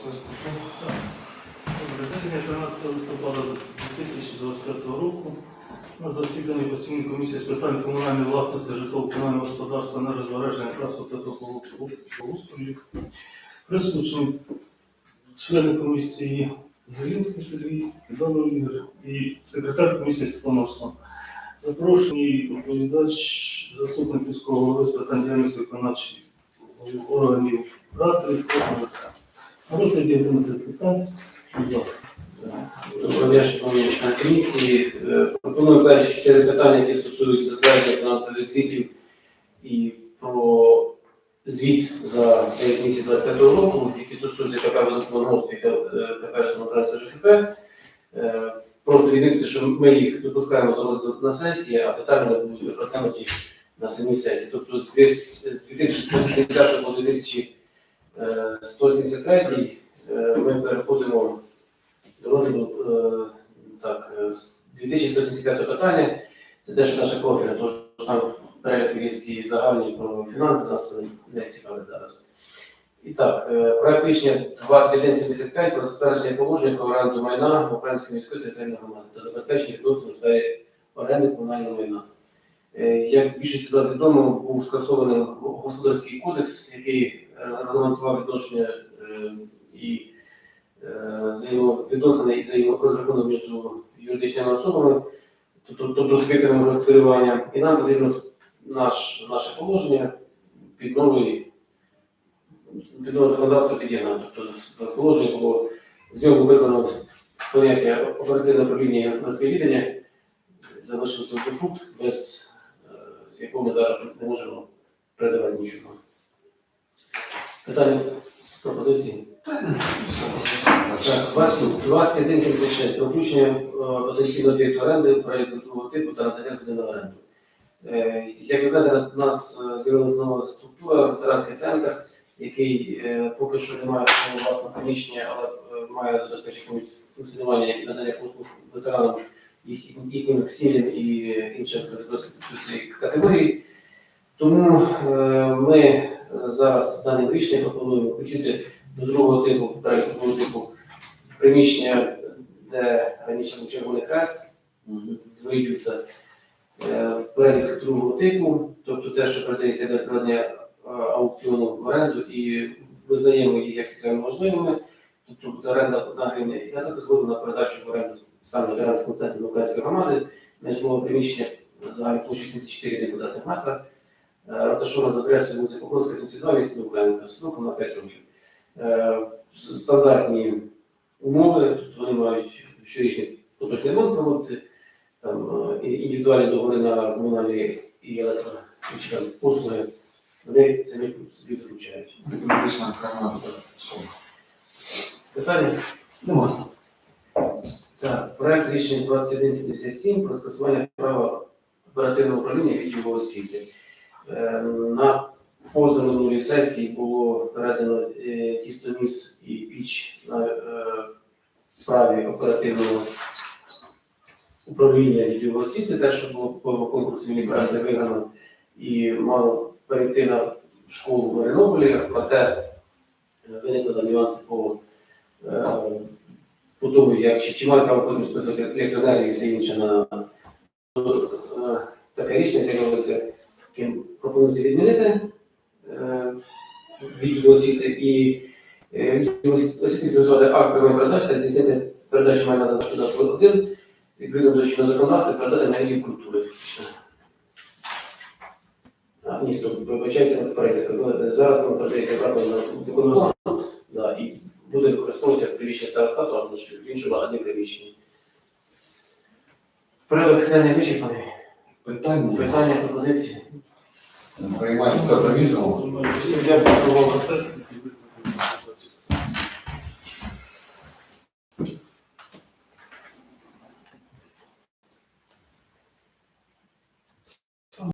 Засідання 13 листопада 2025 року на засіданні постійної комісії з питань комунальної власності, житлово-комунального господарства, нерозбереження транспорту та благоустрою. Присутні члени комісії Зелінський Сергій, Кидалов Ігор і секретар комісії Степан Руслан. Запрошений доповідач, заступник міського голови з питань діяльності виконавчих органів ради. Розгляді 11 питань. Будь ласка. Доброго шановні члени комісії. Е, пропоную перші чотири питання, які стосуються затвердження фінансових звітів і про звіт за 9 місяць 25 року, які стосуються КП «Водоканалгосп» і е, КП «Жонобранця ЖКП». Е, просто відмітити, що ми їх допускаємо до розгляду на сесії, а питання будуть розглянуті на самій сесії. Тобто з 2010 по 2000 Е, 173 е, ми переходимо до розгляду е, так, 2175 питання. Це теж наша профіля, тож там в перелік військові загальні про фінанси нас не цікавить зараз. І так, проект рішення 2175 про затвердження положення про оренду майна в української міської територіальної громади та забезпечення відносно сфері оренди комунального майна. Е, Як більшості з вас відомо, був скасований господарський кодекс, який регламентував відношення е, і е, взаємовідносини і взаєморозрахунок між юридичними особами, тобто тобто суб'єктами господарювання. І нам потрібно наш, наше положення під новий під нове законодавство підігнати. Тобто в було з нього виконано поняття оперативне управління і господарське віддання, залишився фрукт, без якого ми зараз не можемо передавати нічого. Питання пропозиції? Так, 2176 про включення е, потенційного об'єкту оренди проєкту другого типу та надання згоди на оренду. Е, Як ви знаєте, у нас е, з'явилася нова структура, ветеранський центр, який поки що не має свого власного приміщення, але має забезпечити функціонування і надання послуг ветеранам їх- їхнім сім'ям і іншим цієї категорії. Тому е, ми зараз даним рішенням пропонуємо включити до другого типу, другого типу приміщення, де раніше був червоний хрест, вийдуться е, в перелік другого типу, тобто те, що продається без проведення е, аукціону в оренду і визнаємо їх як соціально важливими, буде оренда одна гривня і надати згоду на передачу в оренду саме ветеранського центру української громади, на приміщення загальної площі 74 квадратних метра, е, розташовано за адресою вулиці Покровська, 72, місто Українка, сроком на 5 років. Е, Стандартні умови, тобто вони мають щорічний поточний ремонт проводити, там е, індивідуальні договори на комунальні і електричні послуги, вони самі собі заключають. Медична програма сума. Питання? Нема. Так, проект рішення 2177 про скасування права оперативного управління відділу освіти. Е, На позаминулій сесії було передано е, тістоміс і піч на е, праві оперативного управління відділу освіти, те, що було по конкурсу міні-гранти виграно, і мало перейти на школу в Марінополі, проте е, виникли нюанси по е, по тому, як чи, чи має право потім списати електроенергію і все інше на е, таке рішення з'явилося, яким пропонується відмінити е, відділ освіти і е, відділ освіти підготувати акт прямої передачі та здійснити передачу майна за додатку 1 відповідно до чинного законодавства передати на рівні культури. А, ні, стоп, вибачається перелік. Зараз воно передається обратно на виконавство. Да, староста, то в іншому одні приміщенні. Порядок денний вичерпаний. Питання. Питання, пропозиції. Приймаємо все до відома. Всім дякую за увагу.